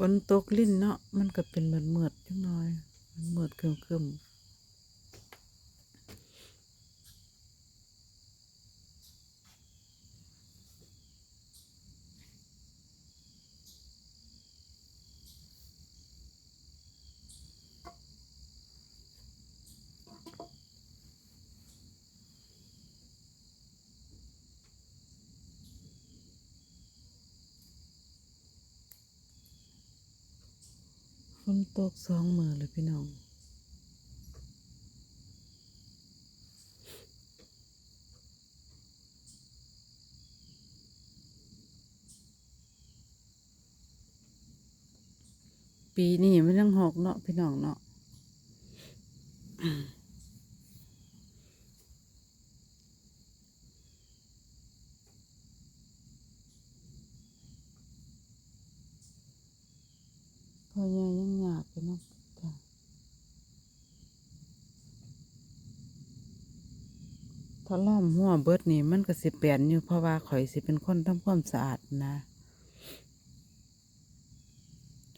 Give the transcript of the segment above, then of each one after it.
ฝนตกลิ้นเนาะมันก็เป็นเหมือนเมือดจังหน่อยมันเมือดครึมๆฝ นตกสองมือเลยพี่น้องปีนี้ไม่ต้องหกเนาะพี่น้องเนาะ พ่อใหญ่ยังอยากไปเนาะจ้ะ ถ้าล้อมหัวเบิดนี่มันก็สิเปลี่ยนอยู่เพราะว่าข่อยสิเป็นคนทำความสะอาดนะ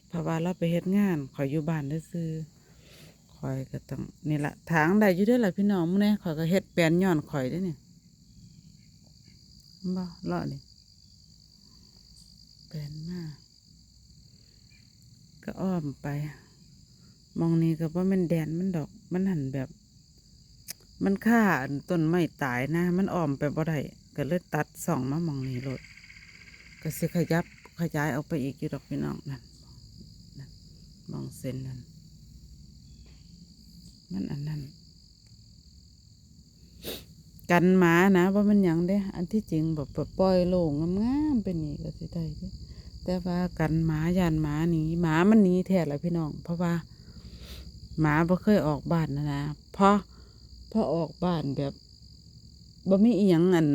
เพราะว่าเราไปเฮ็ดงานข่อยอยู่บ้านได้ซื่อข่อยก็ต้องนี่ละทางใดอยู่เด้อล่ะพี่น้องมื้อนี้ข่อยก็เฮ็ดแปลนย้อนข่อยเด้อนี่เห็นบ่เลาะนี่แปลนมาก็อ้อมไป มองนี้ก็บ่แม่นแดนมันดอกมันหันแบบ มันค่าต้นไม้ตายนะ มันอ้อมไปบ่ได้ก็เลยตัดส่องมามองนี้โลดก็สิขยับขยายออกไปอีกอยู่ดอกพี่น้องนั่นมองเส้นนั้นมันอันนั้น กันหมานะว่ามันยังเด้ อันที่จริงแบบปล่อยโล่งงามๆเป็นนี่ก็สิได้เด้แต่ว่ากันหมายานหมาหนีหมามันหนีแท้ละพี่น้อง เพราะว่า หมาบ่เคยออกบ้านนะนะเพราะ พอออกบ้านแบบบ่มีอีหยังอัน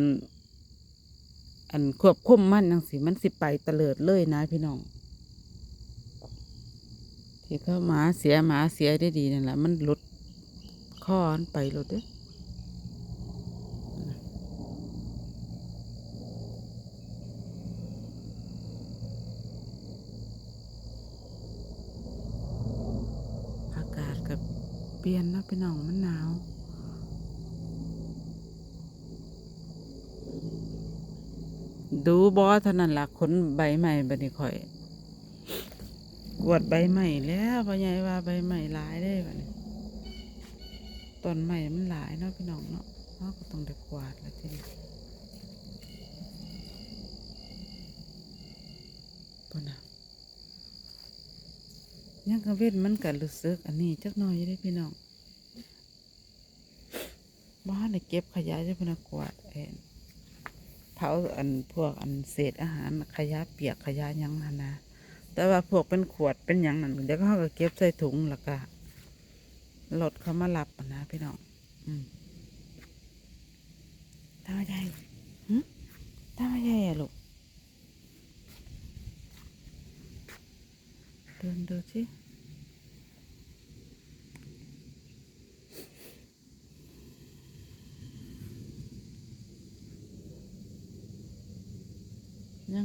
อันควบคุมมันจังสิมันสิไปเตลิดเลยนะพี่น้องที่เขาหมาเสียหมาเสียได้ดีนั่นแหละมันหลุดข้อนไปหลุดเด้ออากาศกับเปลี่ยนนะพี่น้องมันหนาว ดูบอเท่านั้นละขนใบใหม่บัดนี้ข่อย กวดใบใหม่แล้วพ่อใหญ่ว่าใบใหม่หลายได้บัดนี้ต้นใหม่มันหลายเนาะพี่น้องเนาะเราก็ต้องได้กวาดแล้วทีนี้ปุ่นนะยังกระเว้นมันก็รู้สึกอันนี้จักหน่อยอยู่ได้พี่น้องบ้านได้เก็บขยะจะเป็นกวาดเอง เผาอันพวกอันเศษอาหารขยะเปียกขยะยังหันนะแต่ว่าพวกเป็นขวดเป็นอย่างนั้นเดี๋ยวเขาก็เก็บใส่ถุงแล้วก็รถเขามารับนะพี่น้องอืมทำไมใหญ่หึทำไมใหญ่อะลูกเดินดูสิ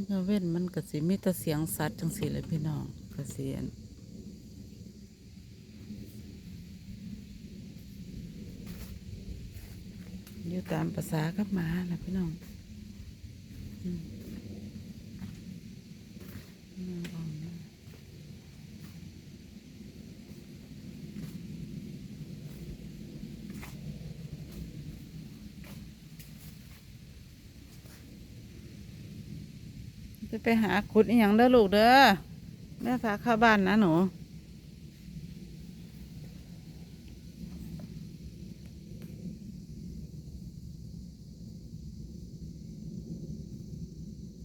ยังกระเว้นมันก็สิมีแต่เสียงสัตว์จังสิเลยพี่น้องก็เสียนอยู่ตามภาษากับหมานะพี่น้อง อืมอืมเอานะ จะไปหาขุดอีหย่างเด้อลูกเด้อแม่พาเข้าบ้านนะหนู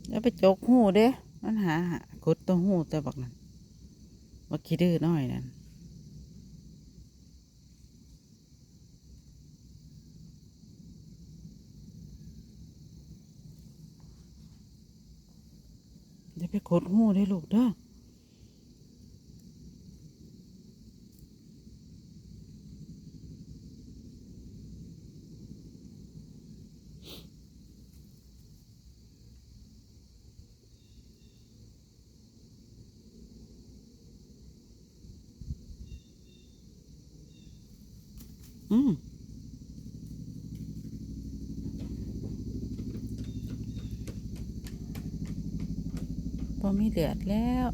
แล้วไปจกหูเด้ มันหาขุดตัวหูแต่บักนั้นบักขี้ดื้อน้อยนั่น ไย่กดหูได้ลูกเด้ออืม พอมีเดือดแล้ว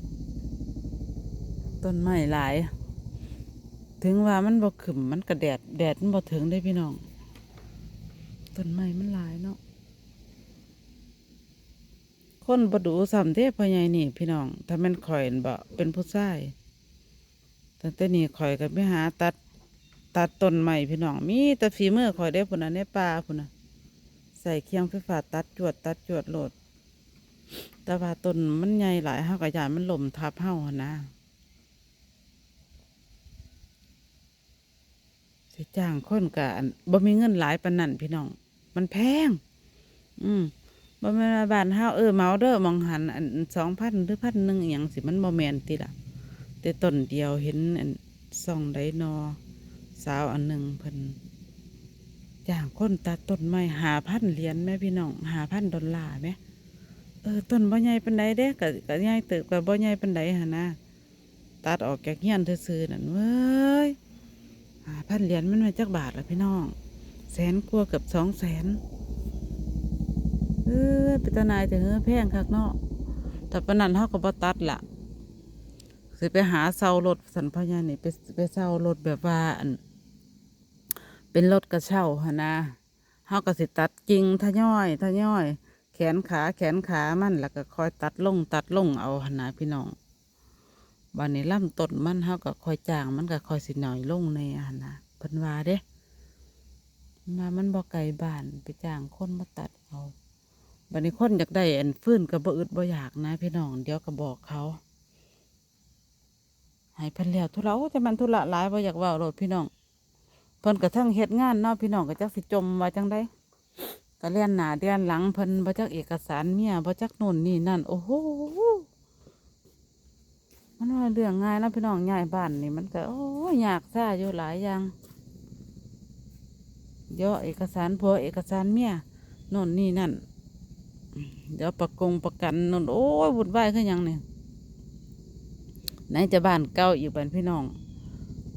ต้นไม้หลาย ถึงว่ามันบ่ขึ้นมันก็แดดแดดมันบ่ถึงได้พี่น้องต้นไม้มันหลายเนาะคนบ่ดูซ้ำเด้พ่อใหญ่นี่ พี่น้อง ถ้าแม่นข่อยบ่เป็นผู้ชายแต่แต่นี่ข่อยก็ไปหาตัดตัดต้นใหม่พี่น้อง มีแต่ฝีมือข่อยได้พุ่นน่ะในป่าพุ่นน่ะ ใส่เคียงไฟฟ้าตัดจวดตัดจวดโหลด แต่ว่าต้นมันใหญ่หลายเฮาก็ยานมันหล่มทับเฮานะสิจ้างคนกะบ่มีเงินหลายปานนั้นพี่น้อง มันแพง อืมบ่แม่นว่าบ้านเฮาเออเมาเด้อมองหันอันสองพันหรือพันหนึ่งอหย่างสิมันบ่แม่นติล่ะ แต่ต้นเดียวเห็นอันส่องไดนอ สาวอันหนึ่งเพิ่นจ้างคนตัดต้นไม้หาพันเหรียญแม่พี่น้องหาพันดอลลาร์แม่ เออต้นบ่ใหญ่ปานใดเด้ก็ก็ใหญ่เติบก็บ่ใหญ่ปานใดหั่นนะตัดออกจากเฮียนซื่อๆนั่นเว้ยหาพันเหรียญมันมาจากบาทละพี่น้อง แสนกว่าเกือบสองแสนเออเป็นตานายแต่เฮ้อแพงคักเนาะแต่ปานนันเขาก็บ่ตัดละสิไปหาเซารถสันพญานี่ไปไปเซารถแบบว่าอันเป็นรถกระเช่าหนนะเขาก็สิตัดกิ่งทะย่อยทะย่อย แขนขาแขนขามันแล้วก็คอยตัดลงตัดลงเอาหนนะพี่น้องบันนี้ล่ำต้นมันเฮาก็คอยจางมันก็คอยสิหน่อยลงในอันนะเพิ่นว่าเด้มามันบ่ไกลบ้านไปจ้างคนมาตัดเอาบันนี้คนอยากได้อันฟื้นก็บ่อึดบ่อยากนะ พี่น้องเดี๋ยวก็บอกเขาให้เพิ่นแล้วธุระโอ้แต่มันธุระหลายบ่อยากเว้าโลดพี่น้องเพิ่นก็ทั้งเฮ็ดงานเนาะพี่น้องก็จักสิจมว่าจังได ก็เลียนหน้าเลียนหลังเพิ่นบ่จักเอกสารเมียบ่จักโน่นนี่นั่น โอ้โหมันว่าเรื่องง่ายนะพี่น้องย้ายบ้านนี่มันก็โอ้ยากซ่าอยู่หลายอย่างเดี๋ยวเอกสารผัวเอกสารเมียโน่นนี่นั่น เดี๋ยวประกงประกันโน่นโอ้ยวุ่นวายขึ้นยังเนี่ยไหนจะบ้านเก่าอีกบ้านพี่น้อง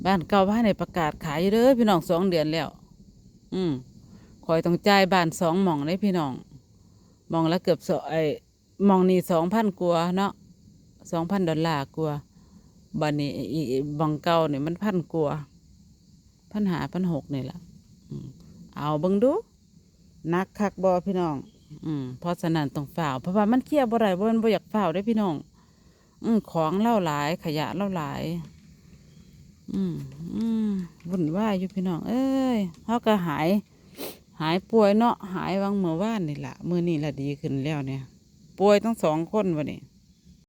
บ้านเก่าบ้านในประกาศขายอยู่เด้อพี่น้องสองเดือนแล้ว อืม คอยต้องจ่ายบ้านสองหม่องเลยพี่น้องหม่องละเกือบสไอหม่องนี่สองพันกว่าเนาะสองพันดอลลาร์กว่าบันนี้อีบังเก่าเนี่ยมันพันกว่าพันหาพันหกนี่แหละเอาเบิ่งดูนักคักบอพี่น้อง อืมเพราะฉะนั้นต้องฝ่าวเพราะว่ามันเคลียร์บ่ได้บ่มันบ่อยากฝ่าวได้พี่น้อง อืมของเล่าหลาย ขยะเล่าหลาย อืมอืมวุ่นวายอยู่พี่น้อง เอ้ยเขาก็หาย หายป่วยเนาะหายวังเมื่อวานนี่แหละมือนี่ละดีขึ้นแล้วเนี่ย ป่วยทั้งสองคนวะนี่